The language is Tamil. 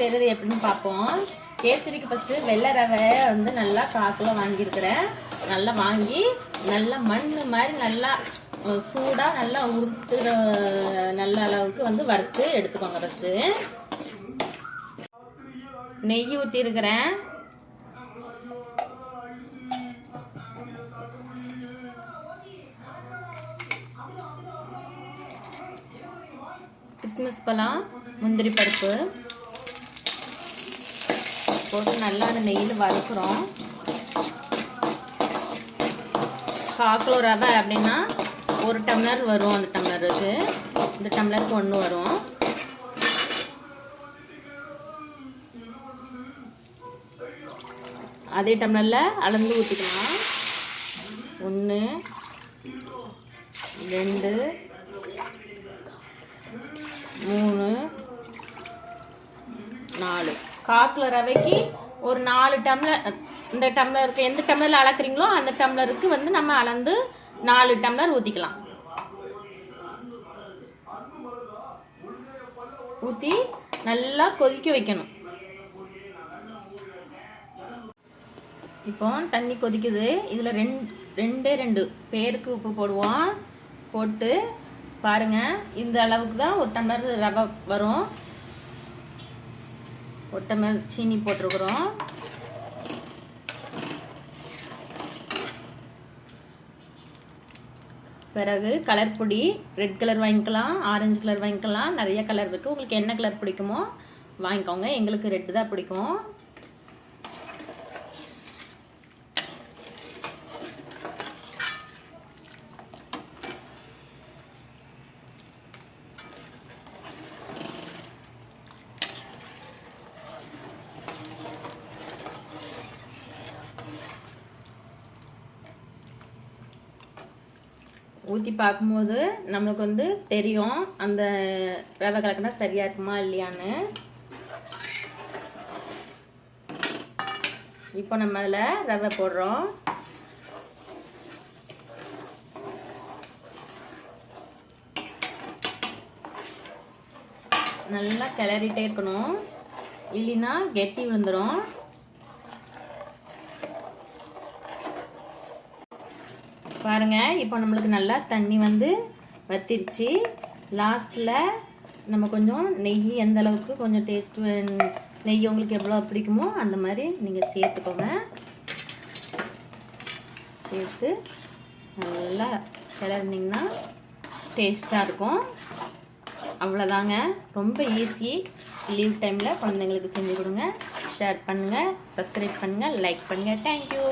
செய்கிறது எப்படின்னு பார்ப்போம். கேசரிக்கு ஃபஸ்ட்டு வெள்ளை ரவை வந்து நல்லா காக்கில் வாங்கியிருக்கிறேன். நல்லா வாங்கி நல்லா மண் மாதிரி நல்லா சூடாக நல்லா உருத்துற நல்ல அளவுக்கு வந்து வறுத்து எடுத்துக்கோங்க ஃபஸ்ட்டு நெய் ஊற்றிருக்கிறேன் கிறிஸ்மஸ் பழம் முந்திரி பருப்பு. போட்டு நல்லா அந்த நெய்யில் வறுக்கிறோம் காக்கிலோ ரவை அப்படின்னா ஒரு டம்ளர் வரும் அந்த டம்ளருக்கு. இந்த டம்ளருக்கு ஒன்று வரும். அதே டம்ளரில் அளந்து ஊற்றிக்கலாம் ஒன்று ரெண்டு மூணு நாலு காக்கில் ரவைக்கு ஒரு நாலு டம்ளர் இந்த டம்ளருக்கு எந்த டம்ளரில் அளக்குறீங்களோ அந்த டம்ளருக்கு வந்து நம்ம அளந்து நாலு டம்ளர் ஊற்றிக்கலாம் ஊற்றி நல்லா கொதிக்க வைக்கணும். இப்போ தண்ணி கொதிக்குது. இதில் ரெண்டு ரெண்டே ரெண்டு பேருக்கு உப்பு போடுவோம். போட்டு பாருங்கள் இந்த அளவுக்கு தான் ஒரு டம்ளர் ரவை வரும். ஒரு சீனி போட்டிருக்கிறோம். பிறகு கலர் பொடி ரெட் கலர் வாங்கிக்கலாம் ஆரஞ்சு கலர் வாங்கிக்கலாம். நிறைய கலர் இருக்குது உங்களுக்கு என்ன கலர் பிடிக்குமோ வாங்கிக்கோங்க. எங்களுக்கு ரெட்டு தான் பிடிக்கும். ஊற்றி பார்க்கும்போது நம்மளுக்கு வந்து தெரியும் அந்த ரவை கலக்கினா சரியா இருக்குமா இல்லையான்னு. இப்போ நம்ம அதில் ரவை போடுறோம். நல்லா கிளறிட்டே இருக்கணும். இல்லைன்னா கெட்டி விழுந்துடும் பாருங்கள் இப்போ நம்மளுக்கு நல்லா தண்ணி வந்து வத்திருச்சு. லாஸ்ட்டில் நம்ம கொஞ்சம் நெய் எந்த அளவுக்கு கொஞ்சம் டேஸ்ட் நெய் உங்களுக்கு எவ்வளோ பிடிக்குமோ அந்த மாதிரி நீங்கள் சேர்த்துக்கோங்க. சேர்த்து நல்லா கிளறினீங்கன்னா டேஸ்ட்டாக இருக்கும். அவ்வளோதாங்க. ரொம்ப ஈஸி லீவ் டைமில் குழந்தைங்களுக்கு செஞ்சு கொடுங்க. ஷேர் பண்ணுங்கள் சப்ஸ்கிரைப் பண்ணுங்கள் லைக் பண்ணுங்கள் தேங்க்யூ